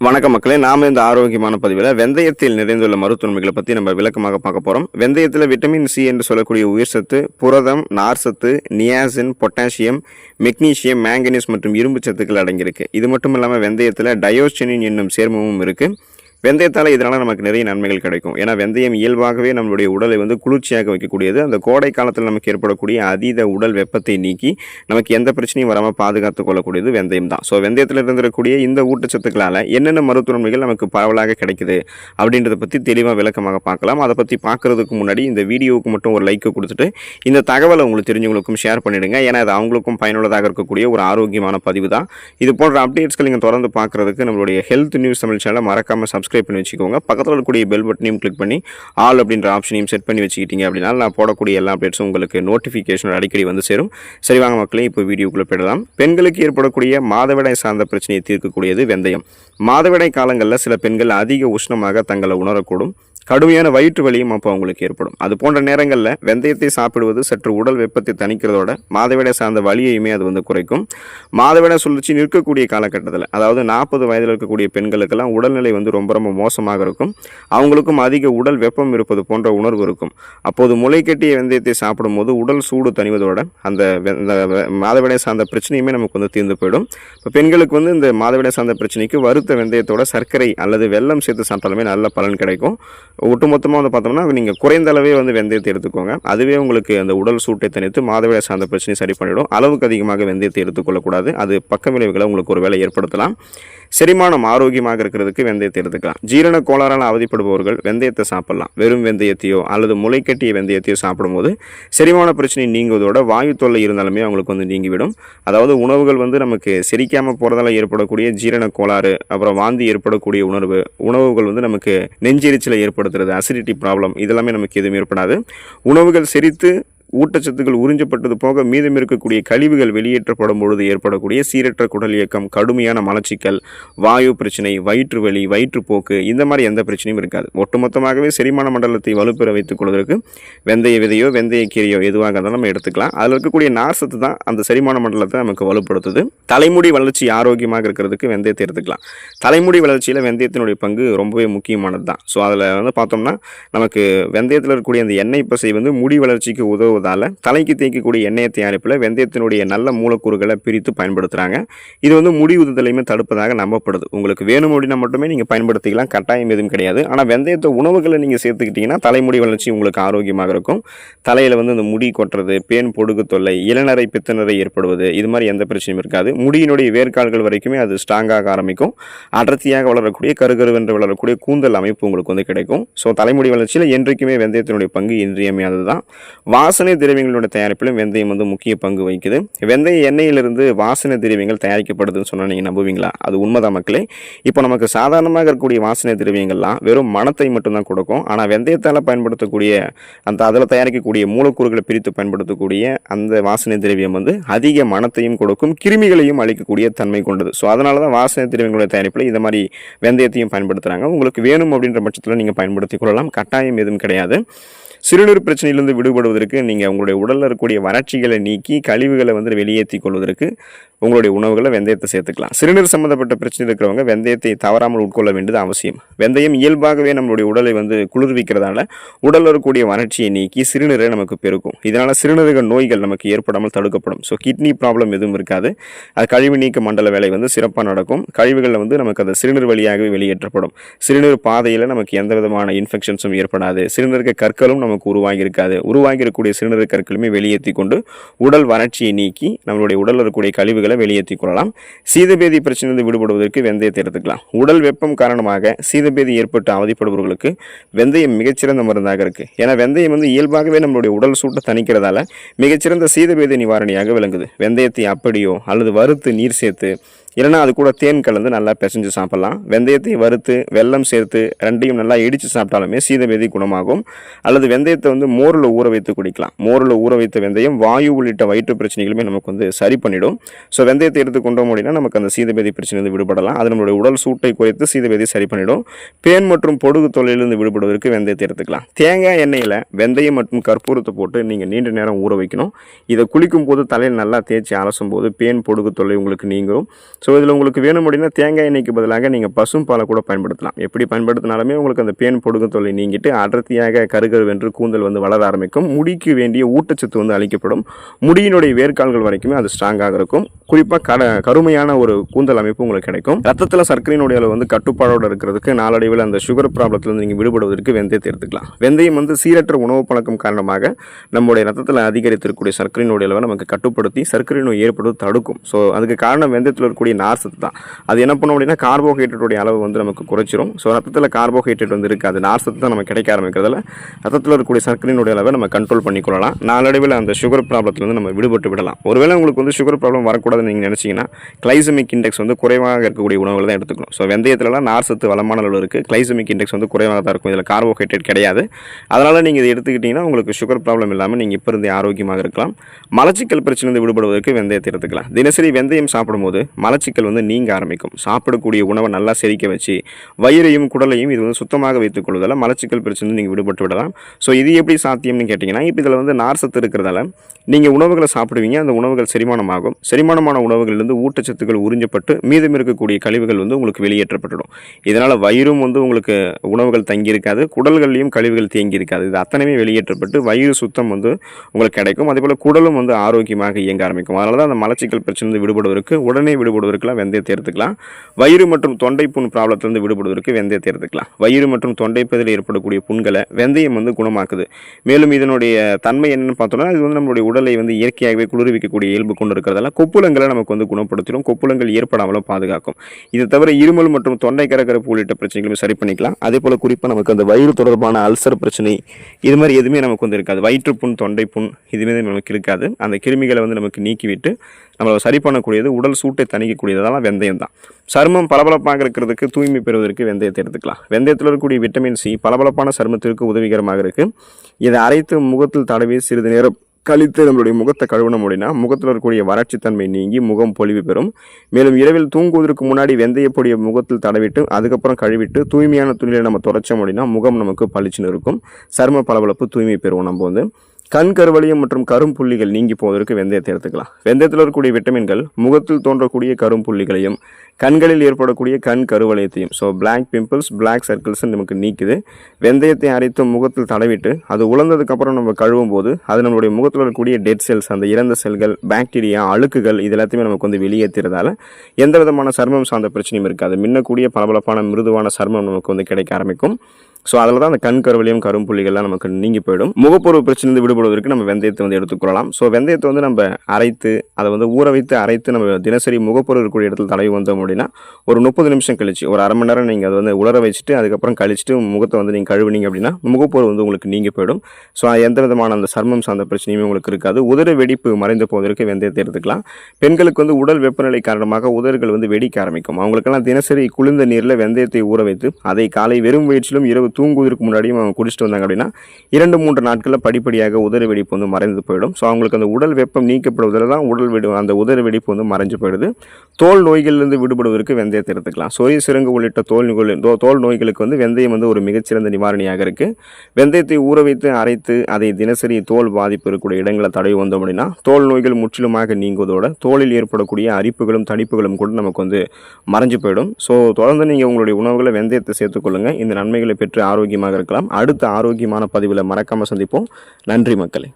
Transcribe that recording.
வணக்கம் மக்களே நாம இந்த ஆரோக்கியமான பதிவில் வெந்தயத்தில் நிறைந்துள்ள மருத்துவமைகளை பற்றி நம்ம விளக்கமாக பார்க்க போகிறோம் வெந்தயத்தில் விட்டமின் சி என்று சொல்லக்கூடிய உயிர் சத்து புரதம் நார் சத்து நியாசின் பொட்டாசியம் மெக்னீசியம் மேங்கனீஸ் மற்றும் இரும்பு சத்துக்கள் அடங்கியிருக்கு. இது மட்டும் இல்லாமல் வெந்தயத்தில் டயோஸ்டினின் என்னும் சேர்மமும் இருக்குது வெந்தயத்தால் இதனால் நமக்கு நிறைய நன்மைகள் கிடைக்கும். ஏன்னா வெந்தயம் இயல்பாகவே நம்மளுடைய உடலை வந்து குளிர்ச்சியாக வைக்கக்கூடியது. அந்த கோடை காலத்தில் நமக்கு ஏற்படக்கூடிய அதீத உடல் வெப்பத்தை நீக்கி நமக்கு எந்த பிரச்சனையும் வராமல் பாதுகாத்து கொள்ளக்கூடியது வெந்தயம் தான். ஸோ வெந்தயத்தில் இருந்திருக்கக்கூடிய இந்த ஊட்டச்சத்துக்களால் என்னென்ன மருத்துவ நன்மைகள் நமக்கு பரவலாக கிடைக்குது அப்படின்றத பற்றி தெளிவாக விளக்கமாக பார்க்கலாம். அதை பற்றி பார்க்குறதுக்கு முன்னாடி இந்த வீடியோவுக்கு மட்டும் ஒரு லைக் கொடுத்துட்டு இந்த தகவலை உங்களுக்கு தெரிஞ்சவங்களுக்கும் ஷேர் பண்ணிடுங்க. ஏன்னா அது அவங்களுக்கும் பயனுள்ளதாக இருக்கக்கூடிய ஒரு ஆரோக்கியமான பதிவு தான். இது போன்ற அப்டேட்ஸ்கள் நீங்கள் தொடர்ந்து பார்க்குறதுக்கு நம்மளுடைய ஹெல்த் நியூஸ் தமிழ் சேனலை மறக்காமல் சப்ஸ்கிரைப் பண்ணி வச்சுக்கோங்க. பக்கத்தில் இருக்கக்கூடிய பெல் பட்டனையும் கிளிக் பண்ணி ஆல் அப்படின்ற ஆப்ஷனையும் செட் பண்ணி வச்சுக்கிட்டீங்க அப்படின்னா நான் போடக்கூடிய எல்லா அப்டேட்ஸும் உங்களுக்கு நோட்டிஃபிகேஷன் அடிக்கடி வந்து சேரும். சரி வாங்க மக்களே இப்போ வீடியோக்குள்ளே போயிடலாம். பெண்களுக்கு ஏற்படக்கூடிய மாதவிடாய் சார்ந்த பிரச்சனையை தீர்க்கக்கூடியது வெந்தயம். மாதவிடாய் காலங்களில் சில பெண்கள் அதிக உஷ்ணமாக தங்களை உணரக்கூடும். கடுமையான வயிற்று வலியும் அப்போ அவங்களுக்கு ஏற்படும். அது போன்ற நேரங்களில் வெந்தயத்தை சாப்பிடுவது சற்று உடல் வெப்பத்தை தணிக்கிறதோட மாதவிடாய் சார்ந்த வலியையுமே அது வந்து குறைக்கும். மாதவிடை சுழற்சி நிற்கக்கூடிய காலகட்டத்தில் அதாவது நாற்பது வயதில் இருக்கக்கூடிய பெண்களுக்கெல்லாம் உடல்நிலை வந்து ரொம்ப ரொம்ப மோசமாக இருக்கும். அவங்களுக்கும் அதிக உடல் வெப்பம் இருப்பது போன்ற உணர்வு இருக்கும். அப்போது முளை கட்டிய வெந்தயத்தை சாப்பிடும்போது உடல் சூடு தணிவதோட அந்த மாதவிடை மாதவிடாய் சார்ந்த பிரச்சனையுமே நமக்கு வந்து தீர்ந்து போயிடும். இப்போ பெண்களுக்கு வந்து இந்த மாதவிடாய் சார்ந்த பிரச்சனைக்கு வறுத்த வெந்தயத்தோட சர்க்கரை அல்லது வெல்லம் சேர்த்து சாப்பிட்டாலுமே நல்ல பலன் கிடைக்கும். ஒட்டுமொத்தமாக வந்து பார்த்தோம்னா நீங்கள் குறைந்த அளவே வந்து வெந்தயத்தை எடுத்துக்கோங்க. அதுவே உங்களுக்கு அந்த உடல் சூட்டை தனித்து மாதவிடாய் சார்ந்த பிரச்சனையை சரி பண்ணிவிடும் அளவுக்கு அதிகமாக வெந்தயத்தை எடுத்துக்கொள்ளக்கூடாது. அது பக்க விளைவுகளை உங்களுக்கு ஒரு வேலை ஏற்படுத்தலாம். செரிமானம் ஆரோக்கியமாக இருக்கிறதுக்கு வெந்தயத்தை எடுத்துக்கலாம். ஜீரண கோளாறால் அவதிப்படுபவர்கள் வெந்தயத்தை சாப்பிடலாம். வெறும் வெந்தயத்தையோ அல்லது முளைக்கட்டிய வெந்தயத்தையோ சாப்பிடும்போது செரிமான பிரச்சனை நீங்குவதோட வாயு தொல்லை இருந்தாலுமே அவங்களுக்கு வந்து நீங்கிவிடும். அதாவது உணவுகள் வந்து நமக்கு செரிக்காமல் போகிறதால ஏற்படக்கூடிய ஜீரண கோளாறு அப்புறம் வாந்தி ஏற்படக்கூடிய உணர்வு உணவுகள் வந்து நமக்கு நெஞ்செரிச்சலை ஏற்படுத்துறது அசிடிட்டி ப்ராப்ளம் இதெல்லாமே நமக்கு எதுவும் ஏற்படாது. உணவுகள் செரித்து ஊட்டச்சத்துக்கள் உறிஞ்சப்பட்டது போக மீதம் இருக்கக்கூடிய கழிவுகள் வெளியேற்றப்படும் பொழுது ஏற்படக்கூடிய சீரற்ற குடல் இயக்கம் கடுமையான மலச்சிக்கல் வாயு பிரச்சனை வயிற்று வலி வயிற்றுப்போக்கு இந்த மாதிரி எந்த பிரச்சனையும் இருக்காது. ஒட்டுமொத்தமாகவே செரிமான மண்டலத்தை வலுப்பெற வைத்துக் கொள்வதற்கு வெந்தய விதையோ வெந்தய கீரையோ எதுவாக இருந்தாலும் நம்ம எடுத்துக்கலாம். அதில் இருக்கக்கூடிய நார்சத்து தான் அந்த செரிமான மண்டலத்தை நமக்கு வலுப்படுத்துது. தலைமுடி வளர்ச்சி ஆரோக்கியமாக இருக்கிறதுக்கு வெந்தயத்தை எடுத்துக்கலாம். தலைமுடி வளர்ச்சியில் வெந்தயத்தினுடைய பங்கு ரொம்பவே முக்கியமானது தான் ஸோ அதில் வந்து பார்த்தோம்னா நமக்கு வெந்தயத்தில் இருக்கக்கூடிய அந்த எண்ணெய் பசை வந்து முடி வளர்ச்சிக்கு பயன்படுத்துவதால் தலைக்கு தேய்க்கக்கூடிய எண்ணெய் தயாரிப்பில் வெந்தயத்தினுடைய நல்ல மூலக்கூறுகளை பிரித்து பயன்படுத்துகிறாங்க இது வந்து முடி உதுதலையுமே தடுப்பதாக நம்பப்படுது. உங்களுக்கு வேணும் அப்படின்னா மட்டுமே நீங்கள் பயன்படுத்திக்கலாம். கட்டாயம் எதுவும் கிடையாது. ஆனால் வெந்தயத்தை உணவுகளை நீங்கள் சேர்த்துக்கிட்டிங்கன்னா தலைமுடி வளர்ச்சி உங்களுக்கு ஆரோக்கியமாக இருக்கும். தலையில் வந்து இந்த முடி கொட்டுறது பேன் பொடுகு தொல்லை இளநரை பித்தநரை ஏற்படுவது இது மாதிரி எந்த பிரச்சனையும் இருக்காது. முடியினுடைய வேர்க்கால்கள் வரைக்குமே அது ஸ்ட்ராங்காக ஆரம்பிக்கும். அடர்த்தியாக வளரக்கூடிய கருகருவென்று வளரக்கூடிய கூந்தல் அமைப்பு உங்களுக்கு வந்து கிடைக்கும். ஸோ தலைமுடி வளர்ச்சியில் என்றைக்குமே வெந்தயத்தினுடைய பங்கு இன்றியமையாதது தான் வாசனை திரவியங்களுடைய தயாரிப்பிலும் வெந்தயம் வந்து முக்கிய பங்கு வகிக்குது. வெந்தய எண்ணெயிலிருந்து வாசனை திரவியங்கள் தயாரிக்கப்படுதுன்னு சொன்னால் நீங்கள் நம்புவீங்களா? அது உண்மைதான் மக்களே. இப்போ நமக்கு சாதாரணமாக இருக்கக்கூடிய வாசனை திரவியங்கள்லாம் வெறும் மனத்தை மட்டும்தான் கொடுக்கும். ஆனால் வெந்தயத்தால் பயன்படுத்தக்கூடிய அந்த அதில் தயாரிக்கக்கூடிய மூலக்கூறுகளை பிரித்து பயன்படுத்தக்கூடிய அந்த வாசனை திரவியம் வந்து அதிக மனத்தையும் கொடுக்கும் கிருமிகளையும் அழிக்கக்கூடிய தன்மை கொண்டது. ஸோ அதனால தான் வாசனை திரவியங்களுடைய தயாரிப்பில் இந்த மாதிரி வெந்தயத்தையும் பயன்படுத்துகிறாங்க உங்களுக்கு வேணும் அப்படின்ற பட்சத்தில் நீங்கள் பயன்படுத்திக் கொள்ளலாம். கட்டாயம் எதுவும் கிடையாது. சிறுநீர் பிரச்சனையிலிருந்து விடுபடுவதற்கு நீங்கள் உங்களுடைய உடலில் இருக்கக்கூடிய வறட்சிகளை நீக்கி கழிவுகளை வந்து வெளியேற்றி கொள்வதற்கு உங்களுடைய உணவுகளை வெந்தயத்தை சேர்த்துக்கலாம். சிறுநீர் சம்மந்தப்பட்ட பிரச்சனை இருக்கிறவங்க வெந்தயத்தை தவறாமல் உட்கொள்ள வேண்டியது அவசியம். வெந்தயம் இயல்பாகவே நம்மளுடைய உடலை வந்து குளிர்விக்கிறதால உடலில் இருக்கக்கூடிய வறட்சியை நீக்கி சிறுநீரை நமக்கு பெருக்கும். இதனால் சிறுநீரக நோய்கள் நமக்கு ஏற்படாமல் தடுக்கப்படும். ஸோ கிட்னி ப்ராப்ளம் எதுவும் இருக்காது. அது கழிவு நீக்க மண்டல வேலை வந்து சிறப்பாக நடக்கும். கழிவுகளில் வந்து நமக்கு அந்த சிறுநீர் வழியாகவே வெளியேற்றப்படும். சிறுநீர் பாதையில் நமக்கு எந்த விதமான இன்ஃபெக்ஷன்ஸும் ஏற்படாது. சிறுநீரக கற்களும் நமக்கு உருவாகி இருக்காது உருவாகி இருக்கக்கூடிய கற்களுமே வெளியேற்றி கொண்டு உடல் வறட்சியை நீக்கி நம்மளுடைய உடலில் இருக்கக்கூடிய கழிவுகளை வெளியேற்றி கொள்ளலாம். சீதபேதி பிரச்சனையிலிருந்து விடுபடுவதற்கு வெந்தயத்தை எடுத்துக்கலாம். உடல் வெப்பம் காரணமாக சீதபேதி ஏற்பட்டு அவதிப்படுபவர்களுக்கு வெந்தயம் மிகச்சிறந்த மருந்தாக இருக்கு. ஏன்னா வெந்தயம் வந்து இயல்பாகவே நம்மளுடைய உடல் சூட்டை தணிக்கிறதால மிகச்சிறந்த சீதபேதி நிவாரணியாக விளங்குது. வெந்தயத்தை அப்படியோ அல்லது வறுத்து நீர் சேர்த்து இல்லைன்னா அது கூட தேன் கலந்து நல்லா பிசைஞ்சு சாப்பிட்லாம். வெந்தயத்தை வறுத்து வெல்லம் சேர்த்து ரெண்டையும் நல்லா இடித்து சாப்பிட்டாலுமே சீதபேதி குணமாகும். அல்லது வெந்தயத்தை வந்து மோரில் ஊற வைத்து குடிக்கலாம். மோரில் ஊற வைத்த வெந்தயம் வாயு உள்ளிட்ட வயிற்று பிரச்சனைகளுமே நமக்கு வந்து சரி பண்ணிடும். ஸோ வெந்தயத்தை எடுத்து கொண்டோம் அப்படின்னா நமக்கு அந்த சீதபேதி பிரச்சனையிலிருந்து விடுபடலாம். அது நம்மளுடைய உடல் சூட்டை குறைத்து சீதபேதி சரி பண்ணிடும். பேன் மற்றும் பொடுகு தொல்லையிலிருந்து விடுபடுவதற்கு வெந்தயத்தை எடுத்துக்கலாம். தேங்காய் எண்ணெயில் வெந்தயம் மற்றும் கற்பூரத்தை போட்டு நீங்கள் நீண்ட நேரம் ஊற வைக்கணும். இதை குளிக்கும் போது தலையில் நல்லா தேய்ச்சி அலசும் போது பேன் பொடுகு தொல்லை உங்களுக்கு நீங்கும். ஸோ ஸோ இதில் உங்களுக்கு வேணும் அப்படின்னா தேங்காய் எண்ணெய்க்கு பதிலாக நீங்கள் பசும் பாலை கூட பயன்படுத்தலாம். எப்படி பயன்படுத்தினாலுமே உங்களுக்கு அந்த பேன் பொடுகு தொல்லை நீங்கிட்டு அடர்த்தியாக கருகருவென்று கூந்தல் வந்து வளர ஆரம்பிக்கும். முடிக்கு வேண்டிய ஊட்டச்சத்து வந்து அளிக்கப்படும். முடியினுடைய வேர்க்கால்கள் வரைக்குமே அது ஸ்ட்ராங்காக இருக்கும். குறிப்பாக கட கருமையான ஒரு கூந்தல் அமைப்பு உங்களுக்கு கிடைக்கும். ரத்தத்தில் சர்க்கரையினுடைய அளவு வந்து கட்டுப்பாடோடு இருக்கிறதுக்கு நாளடைவில் அந்த சுகர் ப்ராப்ளத்திலிருந்து நீங்கள் விடுபடுவதற்கு வெந்தயத்தை எடுத்துக்கலாம். வெந்தயம் வந்து சீரற்ற உணவு பழக்கம் காரணமாக நம்முடைய ரத்தத்தில் அதிகரித்திருக்கக்கூடிய சர்க்கரையினுடைய அளவை நமக்கு கட்டுப்படுத்தி சர்க்கரை நோய் ஏற்படுவது தடுக்கும். ஸோ அதுக்கு காரணம் வெந்தயத்தில் இருக்கக்கூடிய நார் சத்து தான். அது என்ன பண்ணும் அப்படின்னா கார்போஹைட்ரேட்டுடைய அளவு வந்து நமக்கு குறைச்சிரும். ஸோ ரத்தத்தில் கார்போஹைட்ரேட் வந்து இருக்காது நார் சத்து தான் நமக்கு கிடைக்க ஆரம்பிக்கிறதுல ரத்தத்தில் இருக்கக்கூடிய சர்க்கரையினுடைய அளவை நம்ம கண்ட்ரோல் பண்ணிக்கொள்ளலாம். நாளடைவில் அந்த சுகர் ப்ராப்ளத்துலேருந்து நம்ம விடுபட்டு விடலாம். ஒருவேளை உங்களுக்கு வந்து சுகர் ப்ராப்ளம் வரக்கூடாதுன்னு நீங்கள் நினச்சிங்கன்னா கிளைசமிக் இண்டெக்ஸ் வந்து குறைவாக இருக்கக்கூடிய உணவுகள் தான் எடுத்துக்கணும். ஸோ வெந்தயத்திலலாம் நார் சத்து வளமான அளவு இருக்குது கிளைசமிக் இண்டெக்ஸ் வந்து குறைவாக தான் இருக்கும். இதில் கார்போஹைட்ரேட் கிடையாது. அதனால் நீங்கள் இதை எடுத்துக்கிட்டிங்கன்னா உங்களுக்கு சுகர் ப்ராப்ளம் இல்லாமல் நீங்கள் இப்போ இருந்தே ஆரோக்கியமாக இருக்கலாம். மலச்சிக்கல் பிரச்சனை விடுபடுவதற்கு வெந்தயத்தை எடுத்துக்கலாம். தினசரி வெந்தயம் சாப்பிடும்போது மலச்சிக்கல் வந்து நீங்க ஆரம்பிக்கும். சாப்பிடக்கூடிய உணவை நல்லா செரிக்க வச்சு வயிறையும் குடலையும் இது வந்து சுத்தமாக வைத்துக் கொள்வதால் மலச்சிக்கல் பிரச்சனை நீங்கள் விடுபட்டு விடலாம். ஸோ இது எப்படி சாத்தியம்னு கேட்டிங்கன்னா இப்போ இதில் வந்து நார் சத்து இருக்கிறதால நீங்கள் உணவுகளை சாப்பிடுவீங்க அந்த உணவுகள் செரிமானமாகும். செரிமானமான உணவுகள்லேருந்து ஊட்டச்சத்துக்கள் உறிஞ்சப்பட்டு மீதம் இருக்கக்கூடிய கழிவுகள் வந்து உங்களுக்கு வெளியேற்றப்பட்டுடும் இதனால் வயிறும் வந்து உங்களுக்கு உணவுகள் தங்கி இருக்காது குடல்கள்லையும் கழிவுகள் தேங்கி இருக்காது இது அத்தனையுமே வெளியேற்றப்பட்டு வயிறு சுத்தம் வந்து உங்களுக்கு கிடைக்கும். அதே போல் குடலும் வந்து ஆரோக்கியமாக இயங்க ஆரம்பிக்கும். அதனால தான் அந்த மலச்சிக்கல் பிரச்சனை விடுபடுவதற்கு உடனே விடுபடுவதற்கெல்லாம் வெந்தயத்தை எடுத்துக்கலாம் வயிறு மற்றும் தொண்டை புண் ப்ராப்ளத்திலிருந்து விடுபடுவதற்கு வெந்தயத்தை எடுத்துக்கலாம் வயிறு மற்றும் தொண்டை பகுதியில் ஏற்படக்கூடிய புண்களை வெந்தயம் வந்து குணமாக்குது. மேலும் இதனுடைய தன்மை என்னென்னு பார்த்தோம்னா இது வந்து நம்மளுடைய உடலை வந்து இயற்கையாகவே குளிர்விக்கக்கூடிய இயல்பு கொண்டு இருக்கிறதால கொப்புளங்களை நமக்கு வந்து குணப்படுத்திடும். கொப்புளங்கள் ஏற்படாமலும் பாதுகாக்கும். இது தவிர இருமல் மற்றும் தொண்டை கரகரப்பு உள்ளிட்ட பிரச்சனைகளும் சரி பண்ணிக்கலாம். அதே போல் குறிப்பாக நமக்கு அந்த வயிறு தொடர்பான அல்சர் பிரச்சனை இது மாதிரி எதுவுமே நமக்கு வந்து இருக்காது. வயிற்றுப்புண் தொண்டை புண் இதுவுமே நமக்கு இருக்காது. அந்த கிருமிகளை வந்து நமக்கு நீக்கிவிட்டு நம்மளை சரி பண்ணக்கூடியது உடல் சூட்டை தணிக்கக்கூடியதெல்லாம் வெந்தயம் தான் சருமம் பளபளப்பாக இருக்கிறதுக்கு தூய்மை பெறுவதற்கு வெந்தயத்தை எடுத்துக்கலாம். வெந்தயத்தில் இருக்கக்கூடிய விட்டமின் சி பளபளப்பான சருமத்திற்கு உதவிகரமாக இருக்குது இதை அரைத்து முகத்தில் தடவி சிறிது நேரம் கழித்து நம்மளுடைய முகத்தை கழுவணும் அப்படின்னா முகத்தில் இருக்கக்கூடிய வறட்சித்தன்மை நீங்கி முகம் பொலிவு பெறும். மேலும் இரவில் தூங்குவதற்கு முன்னாடி வெந்தயப்பொடியை முகத்தில் தடவிட்டு அதுக்கப்புறம் கழுவிட்டு தூய்மையான துணியில் நம்ம துடைச்சோம் அப்படின்னா முகம் நமக்கு பளிச்சுன்னு இருக்கும். சரும பளபளப்பு தூய்மை பெறுவோம் நம்ம வந்து. கண் கருவளையம் மற்றும் கரும்புள்ளிகள் நீங்கி போவதற்கு வெந்தயத்தை எடுத்துக்கலாம். வெந்தயத்தில் இருக்கக்கூடிய விட்டமின்கள் முகத்தில் தோன்றக்கூடிய கரும்புள்ளிகளையும் கண்களில் ஏற்படக்கூடிய கண் கருவளையத்தையும் so black pimples black circles நமக்கு நீக்குது. வெந்தயத்தை அரைத்து முகத்தில் தடவிட்டு அது உலர்ந்ததுக்கப்புறம் நம்ம கழுவும் போது அது நம்மளுடைய முகத்தில் இருக்கக்கூடிய டெட் செல்ஸ் அந்த இறந்த செல்கள் பாக்டீரியா அழுக்குகள் இது எல்லாத்தையுமே நமக்கு வந்து வெளியேற்றுறதால எந்த விதமான சர்மம் சார்ந்த பிரச்சனையும் இருக்காது. மின்னக்கூடிய பளபளப்பான மிருதுவான சர்மம் நமக்கு வந்து கிடைக்க ஆரம்பிக்கும். ஸோ அதில் தான் அந்த கண் கருவலையும் கரும்புள்ளிகள்லாம் நமக்கு நீங்கி போயிடும். முகப்பொருள் பிரச்சனை விடுபடுவதற்கு நம்ம வெந்தயத்தை வந்து எடுத்துக்கொள்ளலாம் ஸோ வெந்தயத்தை வந்து நம்ம அரைத்து அதை வந்து ஊற வைத்து அரைத்து நம்ம தினசரி முகப்பொருள் இருக்கக்கூடிய இடத்துல தடவி வந்தோம் அப்படின்னா ஒரு முப்பது நிமிஷம் கழிச்சு ஒரு அரை மணி நேரம் நீங்கள் அதை வந்து உலர வச்சுட்டு அதுக்கப்புறம் கழிச்சிட்டு முகத்தை வந்து நீங்கள் கழுவுனீங்க அப்படின்னா முகப்பொருள் வந்து உங்களுக்கு நீங்கி போயிடும். ஸோ எந்த விதமான அந்த சர்மம் சார்ந்த பிரச்சனையுமே உங்களுக்கு இருக்காது. உதர வெடிப்பு மறைந்து போவதற்கு வெந்தயத்தை எடுத்துக்கலாம். பெண்களுக்கு வந்து உடல் வெப்பநிலை காரணமாக உதறுகள் வந்து வெடிக்க ஆரம்பிக்கும். அவங்களுக்கெல்லாம் தினசரி குளிர்ந்த நீரில் வெந்தயத்தை ஊற வைத்து அதை காலை வெறும் வயிற்றிலும் இரவு தூங்குவதற்கு முன்னாடியும் அவங்க குடிச்சிட்டு வந்தாங்க அப்படின்னா இரண்டு மூன்று நாட்களில் படிப்படியாக உதறு வெடிப்பு வந்து மறைந்து போயிடும். ஸோ அவங்களுக்கு அந்த உடல் வெப்பம் நீக்கப்படுவதில் தான் உடல் வெடி அந்த உதறு வெடிப்பு வந்து மறைஞ்சு போயிடுது. தோல் நோய்களிலிருந்து விடுபடுவதற்கு வெந்தயத்தை எடுத்துக்கலாம் சொறி சிறங்கு உள்ளிட்ட தோல் தோ- தோல் நோய்களுக்கு வந்து வெந்தயம் வந்து ஒரு மிகச்சிறந்த நிவாரணியாக இருக்குது வெந்தயத்தை ஊற வைத்து அரைத்து அதை தினசரி தோல் பாதிப்பு இருக்கக்கூடிய இடங்களை தடவி வந்தோம் அப்படின்னா தோல் நோய்கள் முற்றிலுமாக நீங்குவதோட தோலில் ஏற்படக்கூடிய அரிப்புகளும் தடிப்புகளும் கூட நமக்கு வந்து மறைஞ்சு போயிடும். ஸோ தொடர்ந்து நீங்கள் உங்களுடைய உணவுகளை வெந்தயத்தை சேர்த்துக்கொள்ளுங்கள் இந்த நன்மைகளை பெற்று ஆரோக்கியமாக இருக்கலாம். அடுத்த ஆரோக்கியமான பதிவில் மறக்காமல் சந்திப்போம். நன்றி மக்களே.